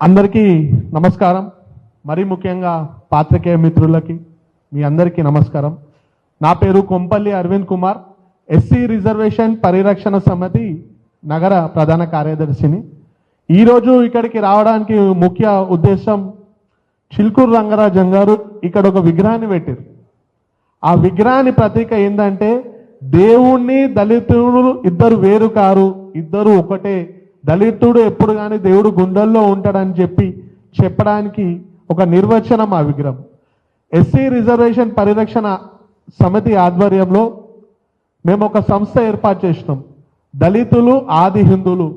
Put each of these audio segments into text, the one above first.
అందరికీ నమస్కారం. మరీ ముఖ్యంగా పాత్రికేయ మిత్రులకి మీ అందరికీ నమస్కారం. నా పేరు కొంపల్లి అరవింద్ కుమార్ ఎస్సీ రిజర్వేషన్ పరిరక్షణ సమితి నగర ప్రధాన కార్యదర్శిని. ఈరోజు ఇక్కడికి రావడానికి ముఖ్య ఉద్దేశం చిల్కూరు రంగరాజన్ గారు ఇక్కడ ఒక విగ్రహాన్ని పెట్టారు. ఆ విగ్రహాన్ని ప్రతీక ఏంటంటే దేవుణ్ణి దళితుడు ఇద్దరు వేరు కారు ఇద్దరు ఒకటే దళితుడు ఎప్పుడు కానీ దేవుడు గుండెల్లో ఉంటాడని చెప్పి చెప్పడానికి ఒక నిర్వచనం ఆ విగ్రహం. ఎస్సీ రిజర్వేషన్ పరిరక్షణ సమితి ఆధ్వర్యంలో మేము ఒక సంస్థ ఏర్పాటు చేసినాం. దళితులు ఆది హిందువులు.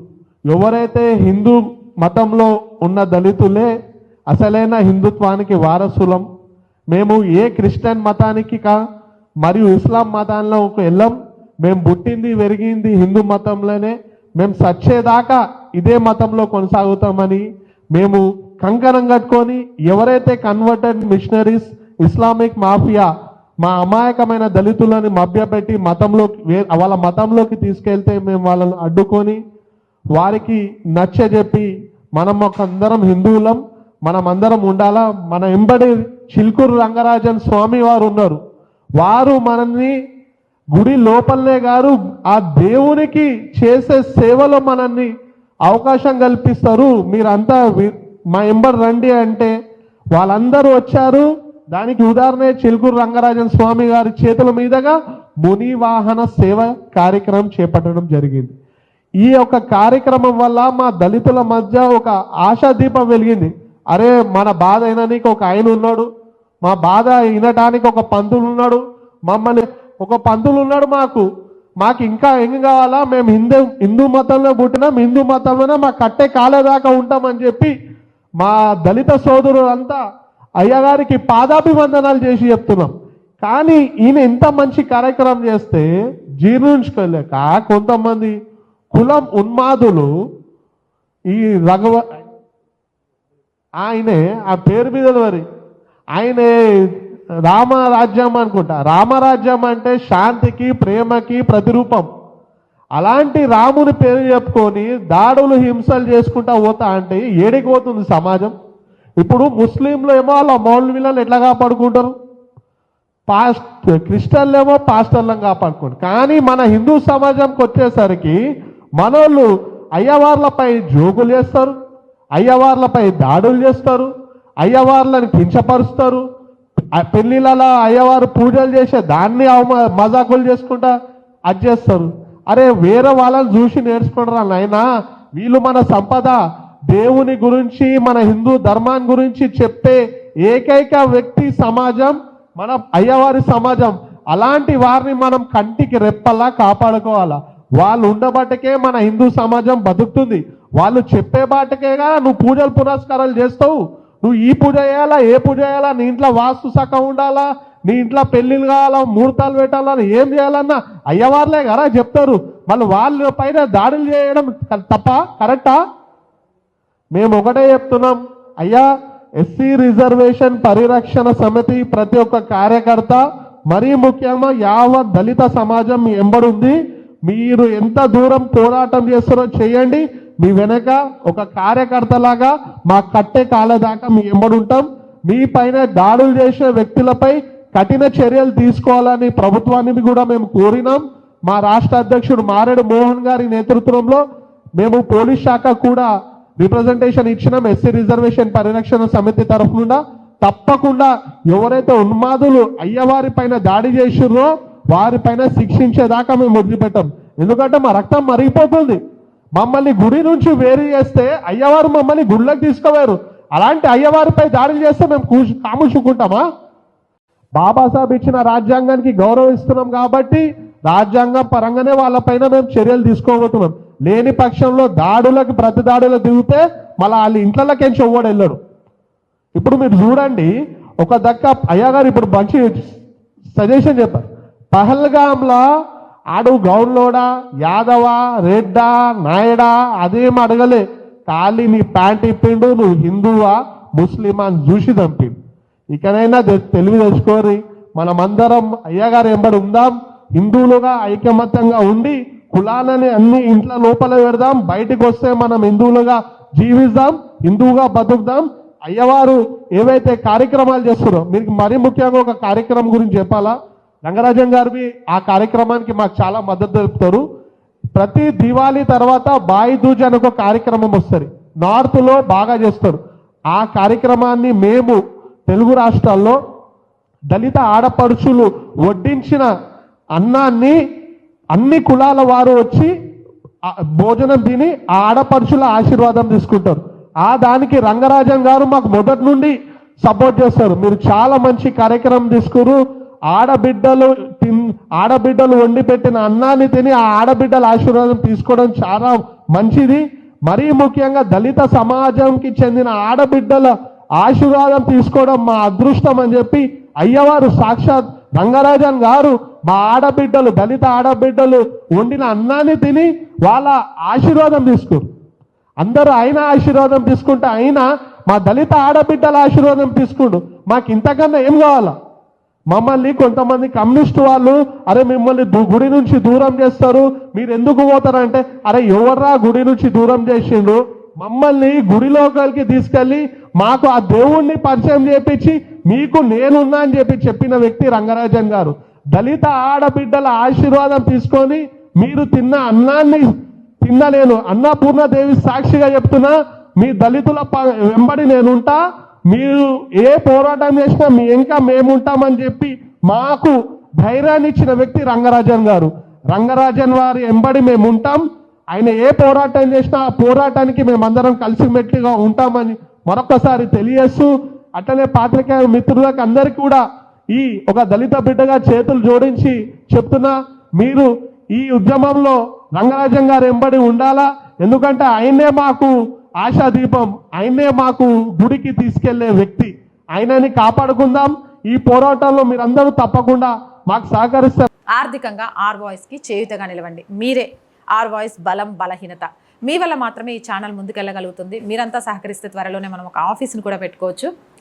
ఎవరైతే హిందూ మతంలో ఉన్న దళితులే అసలైన హిందుత్వానికి వారసులం. మేము ఏ క్రిస్టియన్ మతానికి కా మరియు ఇస్లాం మతాల్లోకి వెళ్ళాం. మేము పుట్టింది పెరిగింది హిందూ మతంలోనే. మేము సచ్చేదాకా ఇదే మతంలో కొనసాగుతామని మేము కంకణం కట్టుకొని ఎవరైతే కన్వర్టెడ్ మిషనరీస్ ఇస్లామిక్ మాఫియా మా అమాయకమైన దళితులని మభ్యపెట్టి మతంలోకి వాళ్ళ మతంలోకి తీసుకెళ్తే మేము వాళ్ళని అడ్డుకొని వారికి నచ్చజెప్పి మనం ఒక అందరం హిందువులం మనం అందరం ఉండాలా? మన ఎంబడి చిల్కూరు రంగరాజన్ స్వామి వారు ఉన్నారు. వారు మనల్ని గుడి లోపలనే గారు ఆ దేవునికి చేసే సేవలో మనల్ని అవకాశం కల్పిస్తారు. మీరంతా మా ఎంబర్ రండి అంటే వాళ్ళందరూ వచ్చారు. దానికి ఉదాహరణ చిలుకూరు రంగరాజన్ స్వామి గారి చేతుల మీదుగా ముని వాహన సేవ కార్యక్రమం చేపట్టడం జరిగింది. ఈ యొక్క కార్యక్రమం వల్ల మా దళితుల మధ్య ఒక ఆశాదీపం వెలిగింది. అరే మన బాధ అయినానికి ఒక ఆయన ఉన్నాడు. మా బాధ వినటానికి ఒక పంతులు ఉన్నాడు. మమ్మల్ని ఒక పంతులు ఉన్నాడు మాకు. మాకు ఇంకా ఏం కావాలా? మేము హిందూ హిందూ మతంలో పుట్టినాం హిందూ మతంలోనే మా కట్టే కాలేదాకా ఉంటామని చెప్పి మా దళిత సోదరులంతా అయ్యగారికి పాదాభివందనాలు చేసి చెప్తున్నాం. కానీ ఈయన ఎంత మంచి కార్యక్రమం చేస్తే జీర్ణించుకోలేక కొంతమంది కులం ఉన్మాదులు ఈ రఘవ ఆయనే ఆ పేరు మీద వరి. ఆయనే రామరాజ్యం అనుకుంటా. రామరాజ్యం అంటే శాంతికి ప్రేమకి ప్రతిరూపం. అలాంటి రాముని పేరు చెప్పుకొని దాడులు హింసలు చేసుకుంటా పోతా అంటే ఏడికి పోతుంది సమాజం. ఇప్పుడు ముస్లింలు ఏమో వాళ్ళ మౌల్వీలను ఎట్లా కాపాడుకుంటారు? పాస్ట్ క్రిస్టియన్లు ఏమో పాస్టర్లను కాపాడుకుంటారు. కానీ మన హిందూ సమాజంకి వచ్చేసరికి మనోళ్ళు అయ్యవార్లపై జోకులు చేస్తారు అయ్యవార్లపై దాడులు చేస్తారు అయ్యవార్లను కించపరుస్తారు ఆ పెళ్ళిళ్ళలో అయ్యవారు పూజలు చేసే దాన్ని అవమా మజాకులు చేసుకుంటా అది చేస్తారు. అరే వేరే వాళ్ళని చూసి నేర్చుకుంటారా నాయనా? వీళ్ళు మన సంపద. దేవుని గురించి మన హిందూ ధర్మాన్ని గురించి చెప్పే ఏకైక వ్యక్తి సమాజం మన అయ్యవారి సమాజం. అలాంటి వారిని మనం కంటికి రెప్పలా కాపాడుకోవాలా? వాళ్ళు ఉండబట్టకే మన హిందూ సమాజం బతుకుతుంది. వాళ్ళు చెప్పే బాటకేగా నువ్వు పూజలు పురస్కారాలు చేస్తావు. నువ్వు ఈ పూజ చేయాలా ఏ పూజ చేయాలా? నీ ఇంట్లో వాస్తు సఖం ఉండాలా? నీ ఇంట్లో పెళ్ళిళ్ళు కావాలా? ముహూర్తాలు పెట్టాలా ఏం చేయాలన్నా? అయ్యవార్లే కదా చెప్తారు. మళ్ళీ వాళ్ళ పైన దాడులు చేయడం తప్ప? కరెక్టా? మేము ఒకటే చెప్తున్నాం. అయ్యా ఎస్సీ రిజర్వేషన్ పరిరక్షణ సమితి ప్రతి ఒక్క కార్యకర్త మరీ ముఖ్యంగా యావత్ దళిత సమాజం ఎంబడుంది మీరు ఎంత దూరం పోరాటం చేస్తారో చేయండి. మీ వెనక ఒక కార్యకర్తలాగా మా కట్టే కాలేదాకా మీ ఎంబడుంటాం మీ పైన దాడులు చేసే వ్యక్తులపై కఠిన చర్యలు తీసుకోవాలని ప్రభుత్వాన్ని కూడా మేము కోరినాం. మా రాష్ట్ర అధ్యక్షుడు మారేడు మోహన్ గారి నేతృత్వంలో మేము పోలీస్ శాఖ కూడా రిప్రజెంటేషన్ ఇచ్చినాం. ఎస్సీ రిజర్వేషన్ పరిరక్షణ సమితి తరఫున తప్పకుండా ఎవరైతే ఉన్మాదులు అయ్యవారి పైన దాడి చేసిర్రో వారిపైన శిక్షించేదాకా మేము వదిలిపెట్టాం. ఎందుకంటే మా రక్తం మరిగిపోతుంది. మమ్మల్ని గుడి నుంచి వేరు చేస్తే అయ్యవారు మమ్మల్ని గుళ్ళకి తీసుకోవారు అలాంటి అయ్యవారిపై దాడులు చేస్తే మేము కూసు కాముచుకుంటామా? బాబాసాహెబ్ ఇచ్చిన రాజ్యాంగానికి గౌరవిస్తున్నాం కాబట్టి రాజ్యాంగం పరంగానే వాళ్ళపైన మేము చర్యలు తీసుకోబోతున్నాం. లేని పక్షంలో దాడులకు ప్రతి దాడులకు దిగితే మళ్ళీ వాళ్ళ ఇంట్లోకెంచి ఎవ్వడు వెళ్ళడు. ఇప్పుడు మీరు చూడండి ఒక దక్క అయ్యగారు ఇప్పుడు మంచి సజెషన్ చెప్పారు. పహల్గామ్లా ఆడు గౌన్లోడా యాదవా రెడ్డా నాయడా అదేం అడగలే. ఖాళీ నీ ప్యాంట్ ఇప్పిండు నువ్వు హిందువా ముస్లిమా అని చూసి దంపిండు. ఇకనైనా తెలివి తెచ్చుకోరి మనమందరం అయ్యగారు ఎంబడి ఉందాం హిందువులుగా ఐకమత్యంగా ఉండి కులాలని అన్ని ఇంట్లో లోపల పెడదాం బయటికి వస్తే మనం హిందువులుగా జీవిద్దాం హిందువుగా బతుకుదాం. అయ్యవారు ఏవైతే కార్యక్రమాలు చేస్తారో మీకు మరీ ముఖ్యంగా ఒక కార్యక్రమం గురించి చెప్పాలా? రంగరాజన్ గారివి ఆ కార్యక్రమానికి మాకు చాలా మద్దతు తెలుపుతారు. ప్రతి దివాళీ తర్వాత బాయి దూజ్ అని ఒక కార్యక్రమం వస్తుంది. నార్త్లో బాగా చేస్తారు. ఆ కార్యక్రమాన్ని మేము తెలుగు రాష్ట్రాల్లో దళిత ఆడపడుచులు వడ్డించిన అన్నాన్ని అన్ని కులాల వారు వచ్చి భోజనం తిని ఆ ఆడపడుచుల ఆశీర్వాదం తీసుకుంటారు. ఆ దానికి రంగరాజన్ గారు మాకు మొదటి నుండి సపోర్ట్ చేస్తారు. మీరు చాలా మంచి కార్యక్రమం తీసుకురు. ఆడబిడ్డలు తిన్ ఆడబిడ్డలు వండి పెట్టిన అన్నాన్ని తిని ఆ ఆడబిడ్డల ఆశీర్వాదం తీసుకోవడం చాలా మంచిది. మరీ ముఖ్యంగా దళిత సమాజంకి చెందిన ఆడబిడ్డల ఆశీర్వాదం తీసుకోవడం మా అదృష్టం అని చెప్పి అయ్యవారు సాక్షాత్ రంగరాజన్ గారు మా ఆడబిడ్డలు దళిత ఆడబిడ్డలు వండిన అన్నాన్ని తిని వాళ్ళ ఆశీర్వాదం తీసుకురు. అందరూ ఆయన ఆశీర్వాదం తీసుకుంటే ఆయన మా దళిత ఆడబిడ్డల ఆశీర్వాదం తీసుకుండు. మాకు ఇంతకన్నా ఏం కావాలా? మమ్మల్ని కొంతమంది కమ్యూనిస్ట్ వాళ్ళు అరే మిమ్మల్ని గుడి నుంచి దూరం చేస్తారు. మీరు ఎందుకు పోతారంటే అరే ఎవర్రా గుడి నుంచి దూరం చేసిండు మమ్మల్ని గుడిలోకి తీసుకెళ్ళి మాకు ఆ దేవుణ్ణి పరిచయం చేపించి మీకు నేనున్నా అని చెప్పి చెప్పిన వ్యక్తి రంగరాజన్ గారు. దళిత ఆడబిడ్డల ఆశీర్వాదం తీసుకొని మీరు తిన్న అన్నాన్ని తిన్న నేను అన్నపూర్ణ దేవి సాక్షిగా చెప్తున్నా మీ దళితుల వెంబడి నేనుంటా మీరు ఏ పోరాటం చేసినా మీ ఇంకా మేముంటామని చెప్పి మాకు ధైర్యాన్ని ఇచ్చిన వ్యక్తి రంగరాజన్ గారు. రంగరాజన్ వారి వెంబడి మేము ఉంటాం ఆయన ఏ పోరాటం చేసినా ఆ పోరాటానికి మేమందరం కలిసిమెట్టుగా ఉంటామని మరొకసారి తెలియస్తూ అట్లనే పాత్రికేయ మిత్రులకు అందరికీ కూడా ఈ ఒక దళిత బిడ్డగా చేతులు జోడించి చెప్తున్నా మీరు ఈ ఉద్యమంలో రంగరాజన్ గారు ఎంబడి ఉండాలా? ఎందుకంటే ఆయనే మాకు ఆశాదీపం. ఆయనే మాకు గుడికి తీసుకెళ్ళే వ్యక్తి. ఆయనని కాపాడుకుందాం. ఈ పోరాటంలో మీరందరూ తప్పకుండా మాకు సహకరిస్తారు. ఆర్థికంగా ఆర్ వాయిస్కి చేయుతగా నిలవండి. మీరే ఆర్ వాయిస్ బలం బలహీనత. మీ వల్ల మాత్రమే ఈ ఛానల్ ముందుకెళ్ళగలుగుతుంది. మీరంతా సహకరిస్తే త్వరలోనే మనం ఒక ఆఫీస్ని కూడా పెట్టుకోవచ్చు.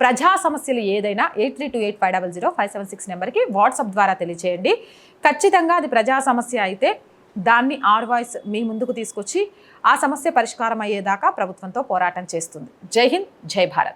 ప్రజా సమస్యలు ఏదైనా eight three two eight five double zero five seven six నెంబర్కి వాట్సాప్ ద్వారా తెలియచేయండి. ఖచ్చితంగా అది ప్రజా సమస్య అయితే దాన్ని ఆర్ వాయిస్ మీ ముందుకు తీసుకొచ్చి ఆ సమస్య పరిష్కారం అయ్యేదాకా ప్రభుత్వంతో పోరాటం చేస్తుంది. జై హింద్ జై భారత్.